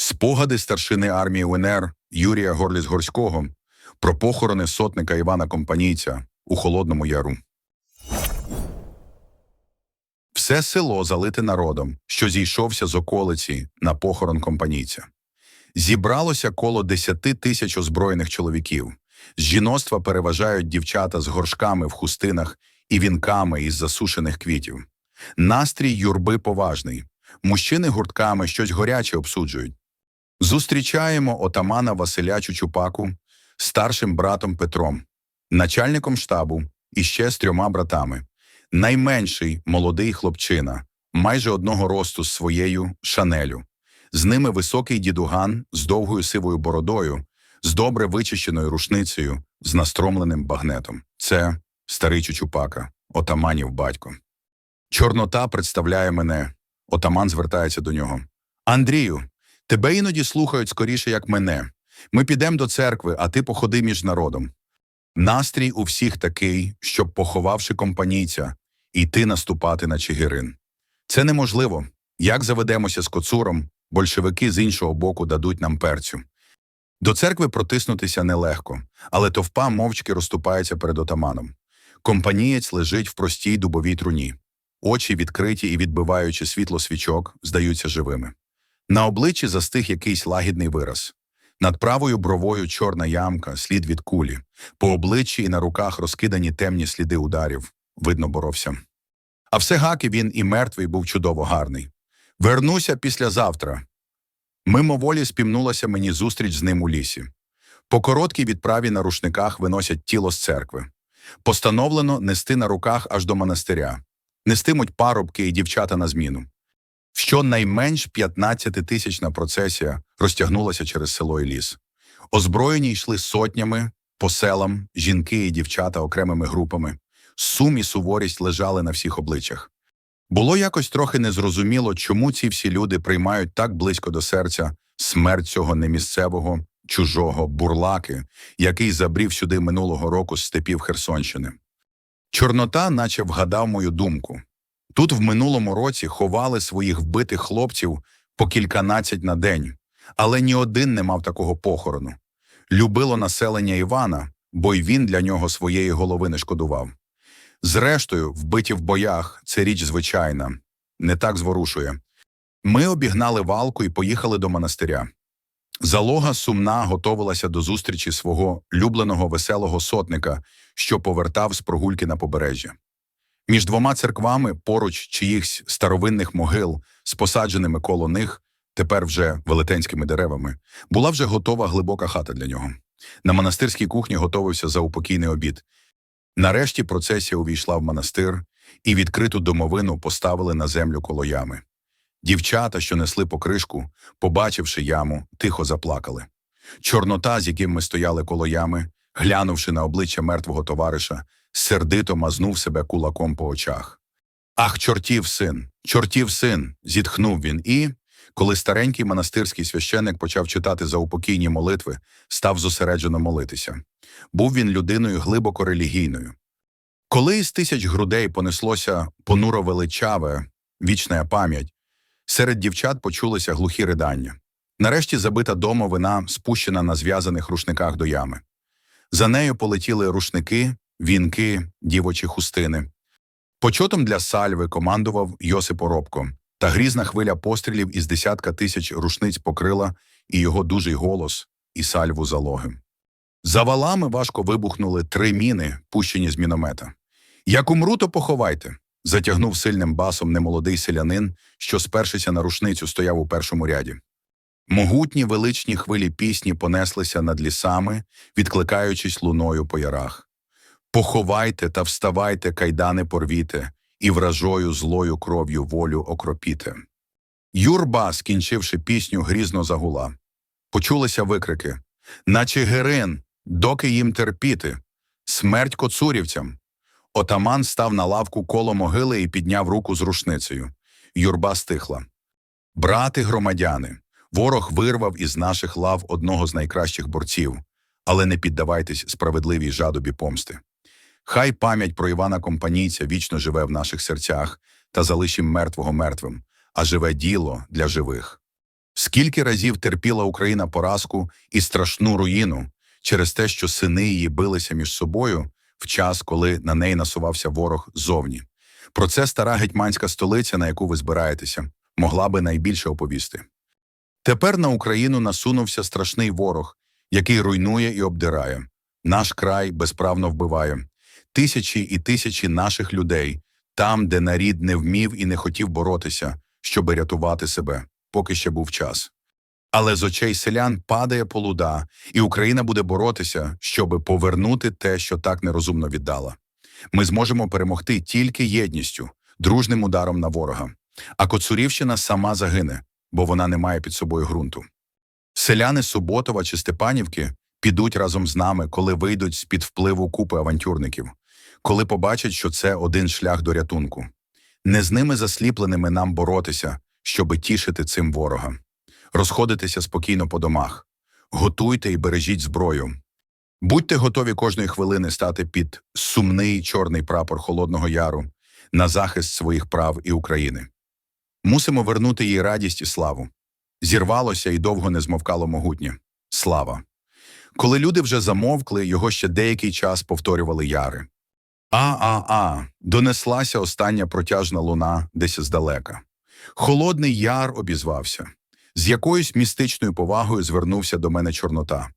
Спогади старшини армії УНР Юрія Горліс-Горського про похорони сотника Івана Компанійця у Холодному Яру. Все село залите народом, що зійшовся з околиці на похорон компанійця. Зібралося коло десяти тисяч озброєних чоловіків. З жіноцтва переважають дівчата з горшками в хустинах і вінками із засушених квітів. Настрій юрби поважний. Мужчини гуртками щось горяче обсуджують. Зустрічаємо отамана Василя Чучупаку, старшим братом Петром, начальником штабу і ще з трьома братами. Найменший молодий хлопчина, майже одного росту з своєю шанелю. З ними високий дідуган з довгою сивою бородою, з добре вичищеною рушницею, з настромленим багнетом. Це старий Чучупака, отаманів батько. Чорнота представляє мене. Отаман звертається до нього. Андрію, тебе іноді слухають скоріше, як мене. Ми підемо до церкви, а ти походи між народом. Настрій у всіх такий, щоб, поховавши компанійця, іти наступати на Чигирин. Це неможливо. Як заведемося з коцуром, большевики з іншого боку дадуть нам перцю. До церкви протиснутися нелегко, але товпа мовчки розступається перед отаманом. Компанієць лежить в простій дубовій труні. Очі відкриті і відбиваючи світло свічок, здаються живими. На обличчі застиг якийсь лагідний вираз. Над правою бровою чорна ямка, слід від кулі. По обличчі і на руках розкидані темні сліди ударів. Видно, боровся. А все гаки він і мертвий був чудово гарний. Вернуся післязавтра. Мимоволі спімнулася мені зустріч з ним у лісі. По короткій відправі на рушниках виносять тіло з церкви. Постановлено нести на руках аж до монастиря. Нестимуть парубки і дівчата на зміну. Щонайменш 15-тисячна процесія розтягнулася через село і ліс. Озброєні йшли сотнями, по селам, жінки і дівчата окремими групами. Сум і суворість лежали на всіх обличчях. Було якось трохи незрозуміло, чому ці всі люди приймають так близько до серця смерть цього немісцевого, чужого бурлаки, який забрів сюди минулого року з степів Херсонщини. Чорнота наче вгадав мою думку. Тут в минулому році ховали своїх вбитих хлопців по кільканадцять на день, але ні один не мав такого похорону. Любило населення Івана, бо й він для нього своєї голови не шкодував. Зрештою, вбиті в боях це річ звичайна, не так зворушує. Ми обігнали валку і поїхали до монастиря. Залога сумна готовилася до зустрічі свого любленого веселого сотника, що повертав з прогульки на побережжя. Між двома церквами, поруч чиїхсь старовинних могил, з посадженими коло них, тепер вже велетенськими деревами, була вже готова глибока хата для нього. На монастирській кухні готовився заупокійний обід. Нарешті процесія увійшла в монастир і відкриту домовину поставили на землю коло ями. Дівчата, що несли покришку, побачивши яму, тихо заплакали. Чорнота, з яким ми стояли коло ями, глянувши на обличчя мертвого товариша, сердито мазнув себе кулаком по очах. Ах, чортів син, чортів син. зітхнув він і, коли старенький монастирський священик почав читати заупокійні молитви, став зосереджено молитися. Був він людиною глибоко релігійною. Коли із тисяч грудей понеслося понуро величаве, вічна пам'ять, серед дівчат почулися глухі ридання. Нарешті забита домовина спущена на зв'язаних рушниках до ями. За нею полетіли рушники, вінки, дівочі хустини. Почотом для сальви командував Йосип Оробко, та грізна хвиля пострілів із десятка тисяч рушниць покрила і його дужий голос, і сальву залоги. За валами важко вибухнули три міни, пущені з міномета. Як умру, то поховайте. затягнув сильним басом немолодий селянин, що, спершися на рушницю, стояв у першому ряді. Могутні величні хвилі пісні понеслися над лісами, відкликаючись луною по ярах. Поховайте та вставайте, кайдани порвіте, і вражою злою кров'ю волю окропіте. Юрба, скінчивши пісню, грізно загула. Почулися викрики Наче Герин, доки їм терпіти, смерть коцурівцям. Отаман став на лавку коло могили і підняв руку з рушницею. Юрба стихла. Брати громадяни, ворог вирвав із наших лав одного з найкращих борців, але не піддавайтесь справедливій жадобі помсти. Хай пам'ять про Івана Компанійця вічно живе в наших серцях та залишим мертвого мертвим, а живе діло для живих. Скільки разів терпіла Україна поразку і страшну руїну через те, що сини її билися між собою в час, коли на неї насувався ворог зовні. Про це стара гетьманська столиця, на яку ви збираєтеся, могла би найбільше оповісти. Тепер на Україну насунувся страшний ворог, який руйнує і обдирає. Наш край безправно вбиває. Тисячі і тисячі наших людей там, де нарід не вмів і не хотів боротися, щоби рятувати себе, поки ще був час. Але з очей селян падає полуда, і Україна буде боротися, щоби повернути те, що так нерозумно віддала. Ми зможемо перемогти тільки єдністю, дружним ударом на ворога. А Коцурівщина сама загине, бо вона не має під собою ґрунту. Селяни Суботова чи Степанівки підуть разом з нами, коли вийдуть з-під впливу купи авантюрників, коли побачать, що це один шлях до рятунку. Не з ними засліпленими нам боротися, щоби тішити цим ворога. Розходитеся спокійно по домах. Готуйте і бережіть зброю. Будьте готові кожної хвилини стати під сумний чорний прапор Холодного Яру на захист своїх прав і України. Мусимо вернути їй радість і славу. Зірвалося і довго не змовкало могутнє. Слава. Коли люди вже замовкли, його ще деякий час повторювали яри. А-а-а, донеслася остання протяжна луна десь здалека. Холодний яр обізвався. З якоюсь містичною повагою звернувся до мене Чорнота.